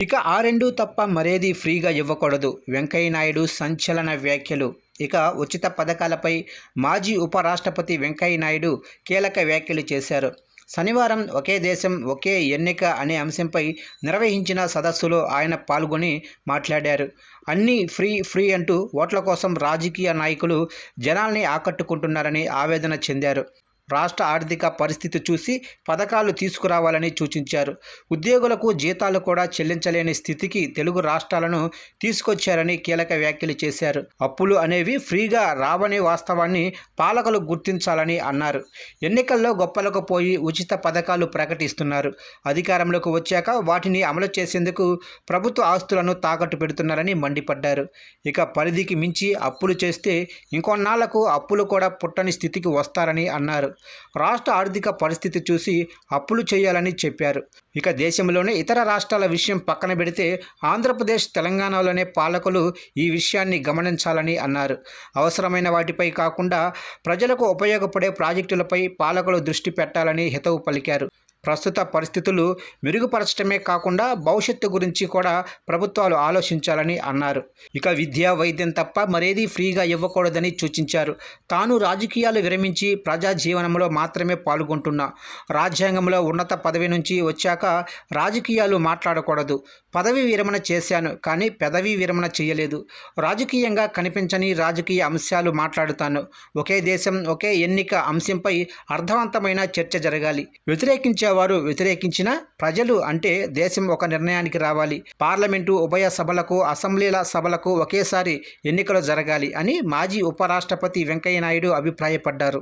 ఇక ఆ రెండు తప్ప మరేది ఫ్రీగా ఇవ్వకూడదు. వెంకయ్యనాయుడు సంచలన వ్యాఖ్యలు. ఇక ఉచిత పథకాలపై మాజీ ఉపరాష్ట్రపతి వెంకయ్యనాయుడు కీలక వ్యాఖ్యలు చేశారు. శనివారం ఒకే దేశం ఒకే ఎన్నిక అనే అంశంపై నిర్వహించిన సదస్సులో ఆయన పాల్గొని మాట్లాడారు. అన్నీ ఫ్రీ ఫ్రీ అంటూ ఓట్ల కోసం రాజకీయ నాయకులు జనాల్ని ఆకట్టుకుంటున్నారని ఆవేదన చెందారు. రాష్ట్ర ఆర్థిక పరిస్థితి చూసి పథకాలు తీసుకురావాలని సూచించారు. ఉద్యోగులకు జీతాలు కూడా చెల్లించలేని స్థితికి తెలుగు రాష్ట్రాలను తీసుకొచ్చారని కీలక వ్యాఖ్యలు చేశారు. అప్పులు అనేవి ఫ్రీగా రావనే వాస్తవాన్ని పాలకులు గుర్తించాలని అన్నారు. ఎన్నికల్లో గొప్పలకు పోయి ఉచిత పథకాలు ప్రకటిస్తున్నారు. అధికారంలోకి వచ్చాక వాటిని అమలు చేసేందుకు ప్రభుత్వ ఆస్తులను తాకట్టు పెడుతున్నారని మండిపడ్డారు. ఇక పరిధికి మించి అప్పులు చేస్తే ఇంకొన్నాళ్ళకు అప్పులు కూడా పుట్టని స్థితికి వస్తారని అన్నారు. రాష్ట్ర ఆర్థిక పరిస్థితి చూసి అప్పులు చేయాలని చెప్పారు. ఇక దేశంలోనే ఇతర రాష్ట్రాల విషయం పక్కన పెడితే ఆంధ్రప్రదేశ్ తెలంగాణలోనే పాలకులు ఈ విషయాన్ని గమనించాలని అన్నారు. అవసరమైన వాటిపై కాకుండా ప్రజలకు ఉపయోగపడే ప్రాజెక్టులపై పాలకులు దృష్టి పెట్టాలని హితవు పలికారు. ప్రస్తుత పరిస్థితులు మెరుగుపరచడమే కాకుండా భవిష్యత్తు గురించి కూడా ప్రభుత్వాలు ఆలోచించాలని అన్నారు. ఇక విద్య వైద్యం తప్ప మరేదీ ఫ్రీగా ఇవ్వకూడదని సూచించారు. తాను రాజకీయాలు విరమించి ప్రజా జీవనంలో మాత్రమే పాల్గొంటున్నా. రాజ్యాంగంలో ఉన్నత పదవి నుంచి వచ్చాక రాజకీయాలు మాట్లాడకూడదు. పదవి విరమణ చేశాను కానీ పెదవి విరమణ చేయలేదు. రాజకీయంగా కనిపించని రాజకీయ అంశాలు మాట్లాడుతాను. ఒకే దేశం ఒకే ఎన్నిక అంశంపై అర్థవంతమైన చర్చ జరగాలి. వారు వ్యతిరేకించినా ప్రజలు అంటే దేశం ఒక నిర్ణయానికి రావాలి. పార్లమెంటు ఉభయ సభలకు అసెంబ్లీల సభలకు ఒకేసారి ఎన్నికలు జరగాలి అని మాజీ ఉపరాష్ట్రపతి వెంకయ్యనాయుడు అభిప్రాయపడ్డారు.